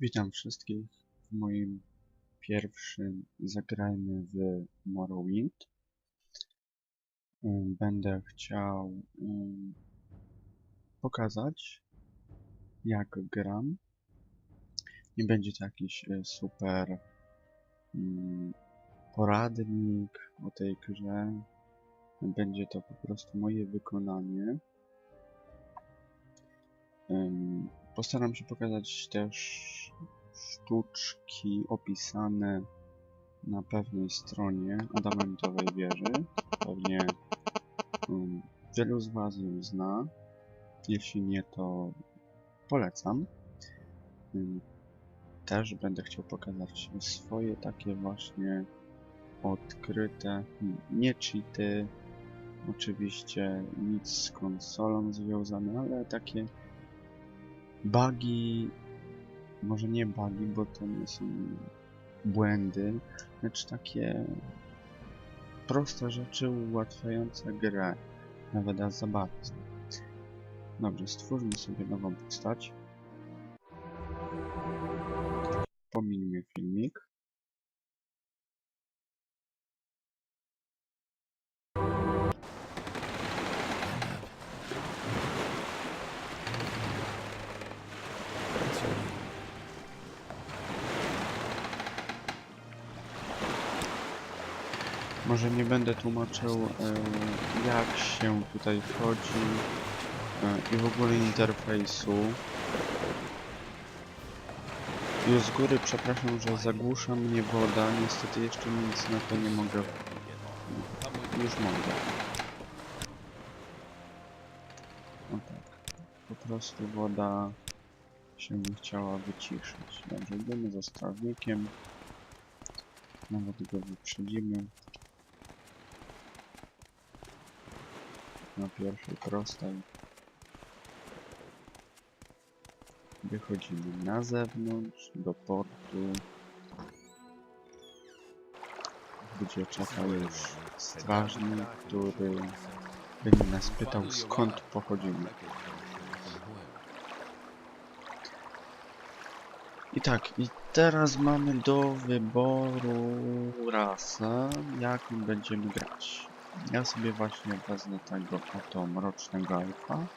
Witam wszystkich w moim pierwszym zagrajmy w Morrowind. Będę chciał pokazać jak gram. Nie będzie to jakiś y, super ym, poradnik o tej grze. Będzie to po prostu moje wykonanie. Postaram się pokazać też sztuczki opisane na pewnej stronie Adamentowej Wieży. Pewnie um, wielu z Was ją zna. Jeśli nie, to polecam. Um, też będę chciał pokazać swoje takie właśnie odkryte, nie cheaty, oczywiście nic z konsolą związane, ale takie bugi, może nie bugi, bo to nie są błędy, lecz takie proste rzeczy ułatwiające grę, nawet za bardzo. Dobrze, stwórzmy sobie nową postać. Może nie będę tłumaczył e, jak się tutaj wchodzi e, i w ogóle interfejsu. Już z góry przepraszam, że zagłusza mnie woda. Niestety jeszcze nic na to nie mogę. Już mogę. No tak. Po prostu woda się nie chciała wyciszyć. Dobrze, idziemy za strażnikiem. Nawet go wyprzedzimy. Na pierwszej prostej. Wychodzimy na zewnątrz, do portu, gdzie czeka już strażnik, który będzie nas pytał skąd pochodzimy. I tak, i teraz mamy do wyboru rasę, jaką będziemy grać. Ja sobie właśnie wezmę tego oto mrocznego alfa,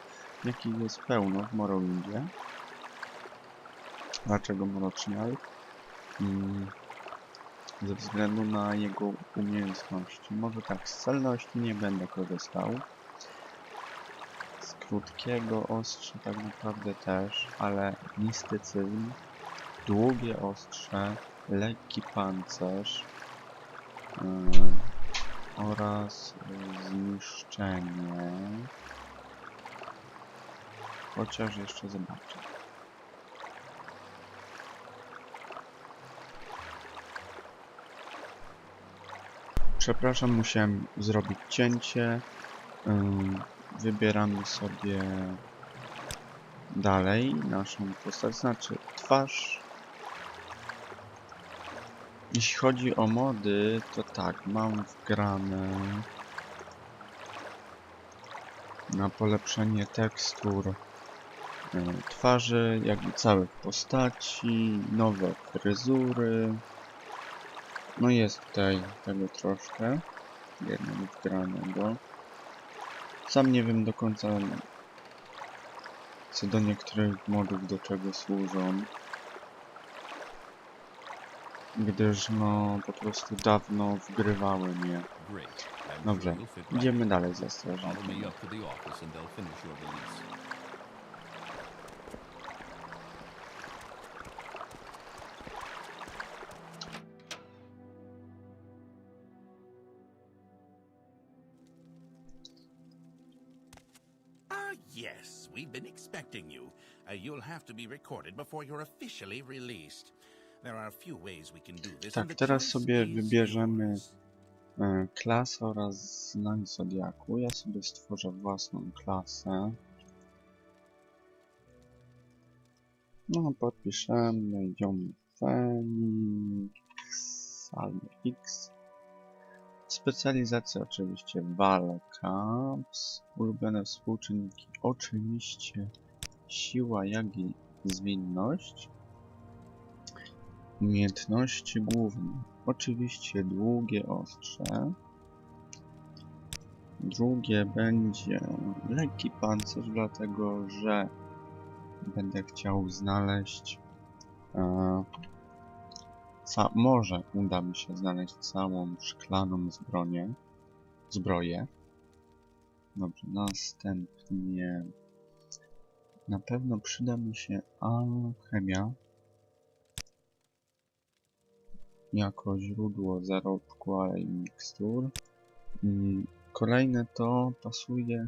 jaki jest pełno w Morrowindzie. Dlaczego mroczny? Mm, ze względu na jego umiejętności. Może tak, z celności nie będę korzystał. Z krótkiego ostrza tak naprawdę też, ale mistycyzm, długie ostrze, lekki pancerz, yy, oraz zniszczenie. Chociaż jeszcze zobaczę. Przepraszam, musiałem zrobić cięcie. Wybieramy sobie dalej naszą postać, znaczy twarz jeśli chodzi o mody, to tak, mam wgrane na polepszenie tekstur e, twarzy, jakby całych postaci, nowe fryzury. No jest tutaj tego troszkę, jednego wgranego. Sam nie wiem do końca co do niektórych modów do czego służą gdyż no po prostu dawno wgrywałem je. Dobrze, idziemy dalej za strażnikiem. Ah, yes, we've been expecting you. Uh, you'll have to be recorded before you're officially released. Tak, teraz sobie wybierzemy e, klasę oraz znak zodiaku. Ja sobie stworzę własną klasę. No, podpiszemy ją Phoenix albo X. Specjalizacja oczywiście walka. Ulubione współczynniki oczywiście siła, jak i zwinność. Umiejętności główne. Oczywiście długie ostrze. Drugie będzie lekki pancerz, dlatego że będę chciał znaleźć e, może uda mi się znaleźć całą szklaną zbronię, zbroję. Dobrze, następnie na pewno przyda mi się alchemia jako źródło zarobku, ale i mikstur. Mm, Kolejne to pasuje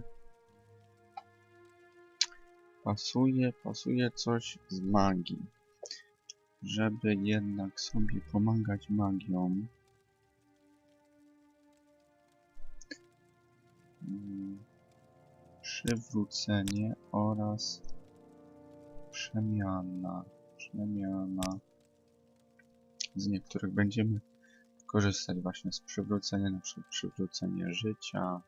pasuje, pasuje coś z magii. Żeby jednak sobie pomagać magią. Mm, Przywrócenie oraz przemiana. Przemiana. Z niektórych będziemy korzystać właśnie z przywrócenia, na przykład przywrócenie życia,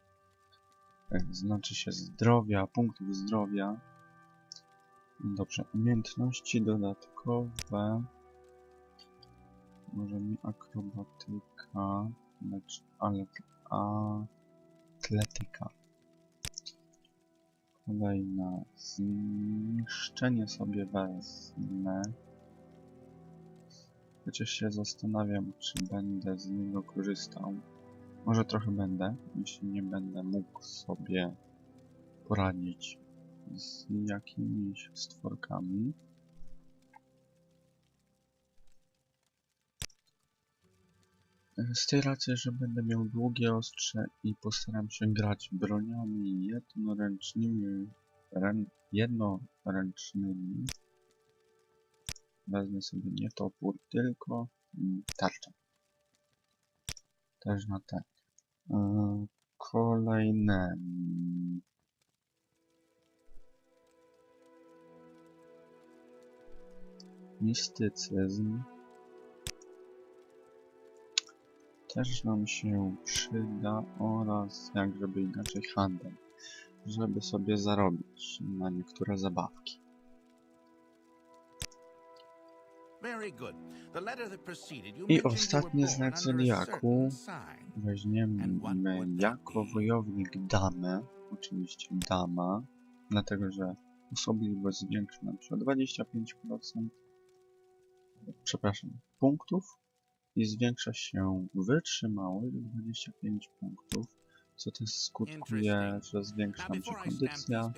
e, znaczy się zdrowia, punktów zdrowia. Dobrze, umiejętności dodatkowe. Może mi akrobatyka, lecz ale atletyka. Kolejna. Zniszczenie sobie wezmę. Chociaż się zastanawiam, czy będę z niego korzystał. Może trochę będę, jeśli nie będę mógł sobie poradzić z jakimiś stworkami. Z tej racji, że będę miał długie ostrze i postaram się grać broniami jednoręcznymi, rę, jednoręcznymi, wezmę sobie nie topór, tylko mm, tarczę. Też na te. Yy, Kolejne. Mistycyzm. Też nam się przyda oraz, jak żeby inaczej, handel. Żeby sobie zarobić na niektóre zabawki. I ostatni znak zodiaku. Weźmiemy jako wojownik damę, oczywiście dama, dlatego że osobliwość zwiększa nam się o 25%, przepraszam, punktów i zwiększa się wytrzymałość o 25 punktów, co też skutkuje, że zwiększa nam się kondycja.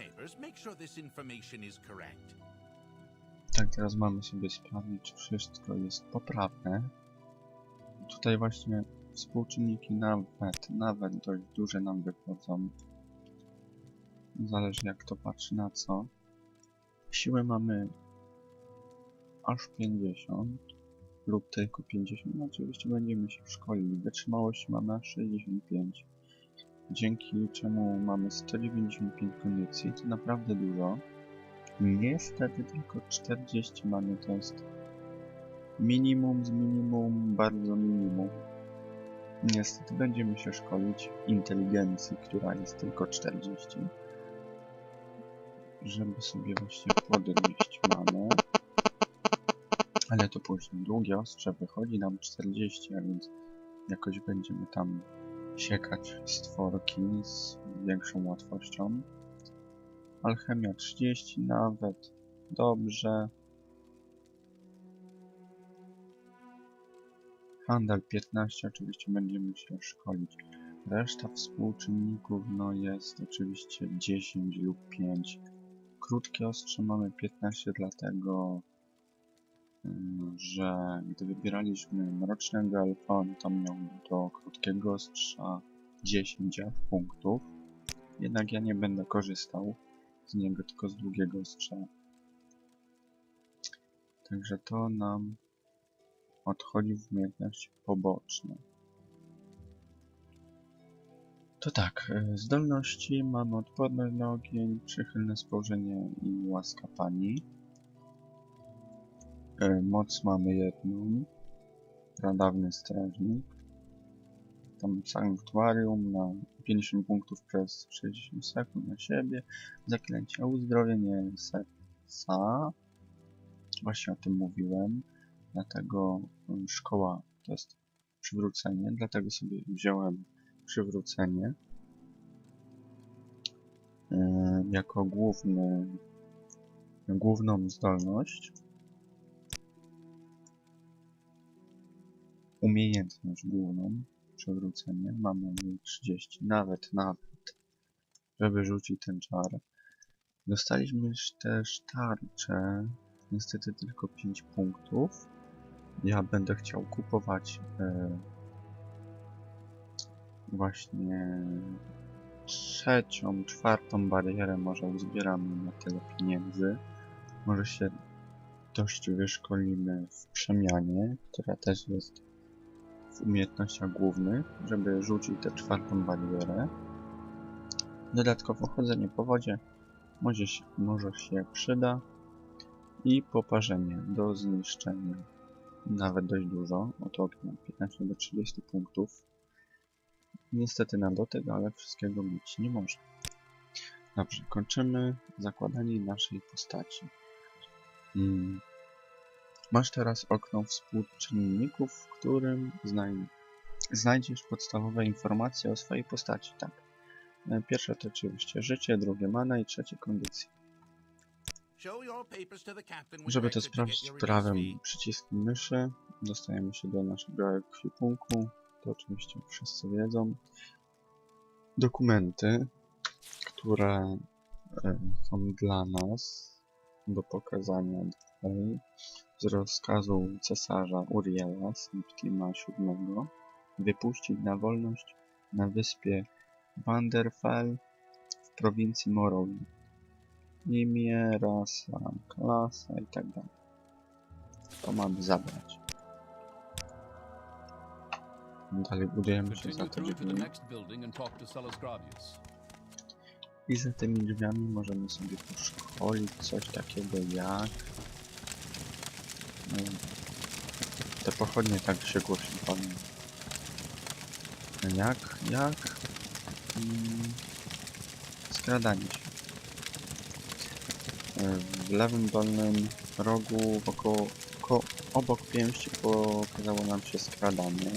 Tak, teraz mamy sobie sprawdzić, czy wszystko jest poprawne. Tutaj właśnie współczynniki nawet, nawet dość duże nam wychodzą. Zależy jak to patrzy na co. Siłę mamy aż 50 lub tylko 50. No, oczywiście będziemy się szkolili. Wytrzymałość mamy aż 65. Dzięki czemu mamy 195 kondycji. To naprawdę dużo. Niestety tylko 40 mamy, to jest minimum z minimum, bardzo minimum. Niestety będziemy się szkolić inteligencji, która jest tylko 40, żeby sobie właśnie podnieść manę. Ale to później długie ostrze wychodzi nam 40, a więc jakoś będziemy tam siekać stworki z większą łatwością. Alchemia 30 nawet. Dobrze. Handel 15 oczywiście będziemy się szkolić. Reszta współczynników no jest oczywiście 10 lub 5. Krótkie ostrze mamy 15 dlatego, ym, że gdy wybieraliśmy mrocznego elfa, tam miał do krótkiego ostrza 10 punktów. Jednak ja nie będę korzystał z niego, tylko z długiego ostrza. Także to nam odchodzi w umiejętności poboczne. To tak, e, zdolności mamy odporność na ogień, przychylne spojrzenie i łaska pani. E, Moc mamy jedną, pradawny strażnik. Tam sanktuarium na 50 punktów przez 60 sekund na siebie. Zaklęcie uzdrowienie serca. Właśnie o tym mówiłem. dlatego mm, szkoła to jest przywrócenie, dlatego sobie wziąłem przywrócenie e, jako główny, główną zdolność. Umiejętność główną, przywrócenie, mamy jej 30, nawet, nawet, żeby rzucić ten czar. Dostaliśmy też tarczę, niestety tylko 5 punktów. Ja będę chciał kupować e, właśnie trzecią, czwartą barierę, może uzbieramy na tyle pieniędzy. Może się dość wyszkolimy w przemianie, która też jest umiejętnościach głównych, żeby rzucić tę czwartą barierę. Dodatkowo chodzenie po wodzie może się, może się przyda i poparzenie do zniszczenia nawet dość dużo, od ognia 15 do 30 punktów. Niestety na dotyk, ale wszystkiego mieć nie może. Dobrze, kończymy zakładanie naszej postaci. Mm. Masz teraz okno współczynników, w którym znaj znajdziesz podstawowe informacje o swojej postaci, tak. E, Pierwsze to oczywiście życie, drugie mana i trzecie when Żeby to sprawdzić prawym przyciskiem myszy, dostajemy się do naszego ekwipunku. To oczywiście wszyscy wiedzą. Dokumenty, które e, są dla nas do pokazania dalej. Z rozkazu cesarza Uriela Septima VII wypuścić na wolność na wyspie Vanderfell w prowincji Morrowind imię, rasa, klasa i tak. To mamy zabrać. Dalej budujemy się za te drzwi. I za tymi drzwiami możemy sobie poszkolić coś takiego jak... No, te pochodnie tak się głośno palą. Jak? Jak? Mm, skradanie się. W lewym dolnym rogu wokół, ko, obok pięści pokazało nam się skradanie.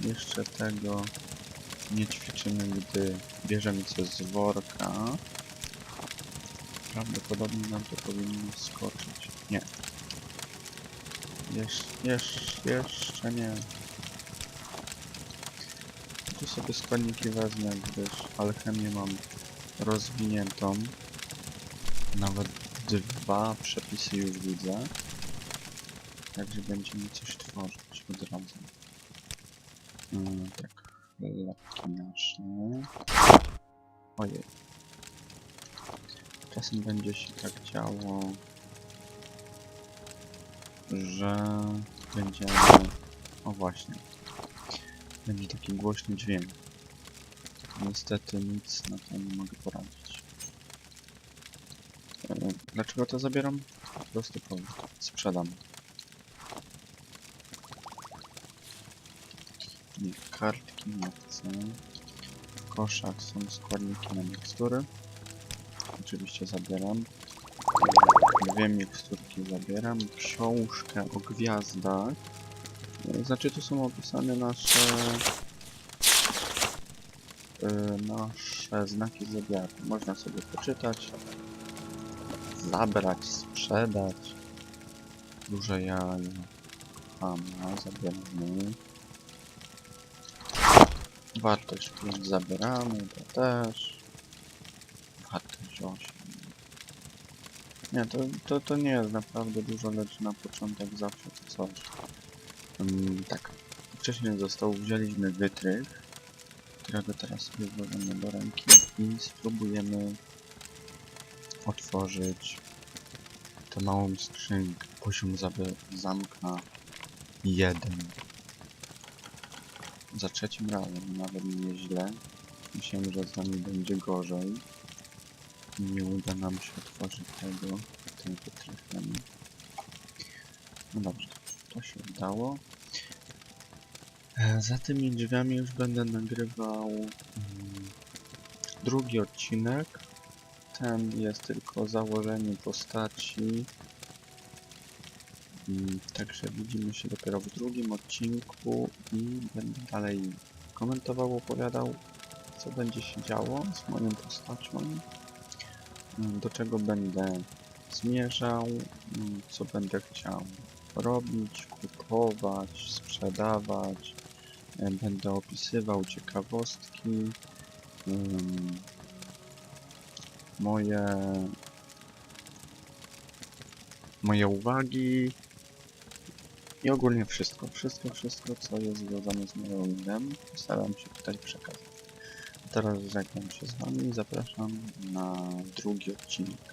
Jeszcze tego nie ćwiczymy, gdy bierzemy coś z worka. Prawdopodobnie nam to powinno skoczyć. Nie. Jesz, jesz, jeszcze nie. Tu sobie składniki wezmę, gdyż alchemię mam rozwiniętą. Nawet dwa przepisy już widzę. Także będziemy coś tworzyć od razu. Mm, tak, lepki nasze. Ojej. Czasem będzie się tak działo, że będziemy... O właśnie. Będzie taki głośny dźwięk. Niestety nic na to nie mogę poradzić. E, Dlaczego to zabieram? Prosty powód. Sprzedam. Nie, kartki nie chcę. W koszach są składniki na mikstury. Oczywiście zabieram. Dwie miksturki zabieram. Książkę o gwiazdach. E, Znaczy tu są opisane nasze... e, nasze znaki zodiaku. Można sobie poczytać. Zabrać, sprzedać. Duże jaja. Pana, zabieramy. Wartość 5 zabieramy, to też. Wartość 8. Nie, to, to, to nie jest naprawdę dużo, lecz na początek zawsze to coś. Um, tak. Wcześniej został, wzięliśmy wytrych, którego teraz sobie do ręki i spróbujemy otworzyć tę małą skrzynkę. Poziom zamka 1. Za trzecim razem, nawet nieźle. Myślałem, że z nami będzie gorzej. Nie uda nam się otworzyć tego, tym wytrychem. No dobrze, to się udało. E, Za tymi drzwiami już będę nagrywał mm, drugi odcinek. Ten jest tylko założenie postaci. Mm, Także widzimy się dopiero w drugim odcinku i będę dalej komentował, opowiadał, co będzie się działo z moją postacią, do czego będę zmierzał, mm, co będę chciał robić, kupować, sprzedawać. E, Będę opisywał ciekawostki, ym, moje moje uwagi i ogólnie wszystko, wszystko, wszystko, co jest związane z Morrowindem, staram się tutaj przekazać. Teraz żegnam się z Wami i zapraszam na drugi odcinek.